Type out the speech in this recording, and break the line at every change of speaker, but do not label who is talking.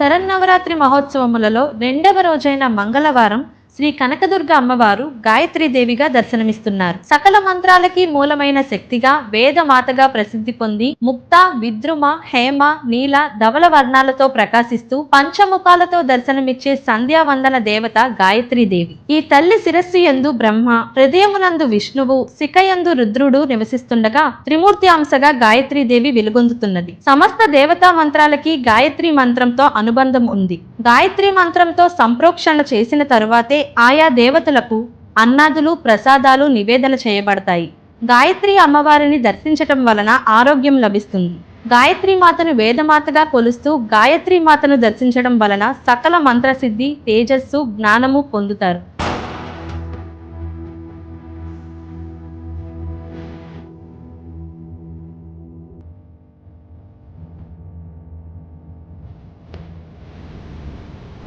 శరన్నవరాత్రి మహోత్సవములలో రెండవ రోజైన మంగళవారం శ్రీ కనకదుర్గ అమ్మవారు గాయత్రీదేవిగా దర్శనమిస్తున్నారు. సకల మంత్రాలకి మూలమైన శక్తిగా వేదమాతగా ప్రసిద్ధి పొంది ముక్త విద్రుమ హేమ నీల ధవల వర్ణాలతో ప్రకాశిస్తూ పంచముఖాలతో దర్శనమిచ్చే సంధ్యావందన దేవత గాయత్రీదేవి ఈ తల్లి శిరస్సు యందు బ్రహ్మ హృదయమునందు విష్ణువు శిఖయందు రుద్రుడు నివసిస్తుండగా త్రిమూర్తి అంశగా గాయత్రీదేవి వెలుగొందుతున్నది. సమస్త దేవతా మంత్రాలకి గాయత్రి మంత్రంతో అనుబంధం ఉంది. గాయత్రి మంత్రంతో సంప్రోక్షణ చేసిన తరువాతే ఆయా దేవతలకు అన్నాదులు ప్రసాదాలు నివేదన చేయబడతాయి. గాయత్రి అమ్మవారిని దర్శించటం వలన ఆరోగ్యం లభిస్తుంది. గాయత్రి మాతను వేదమాతగా కొలుస్తూ గాయత్రి మాతను దర్శించడం వలన సకల మంత్రసిద్ధి తేజస్సు జ్ఞానము పొందుతారు.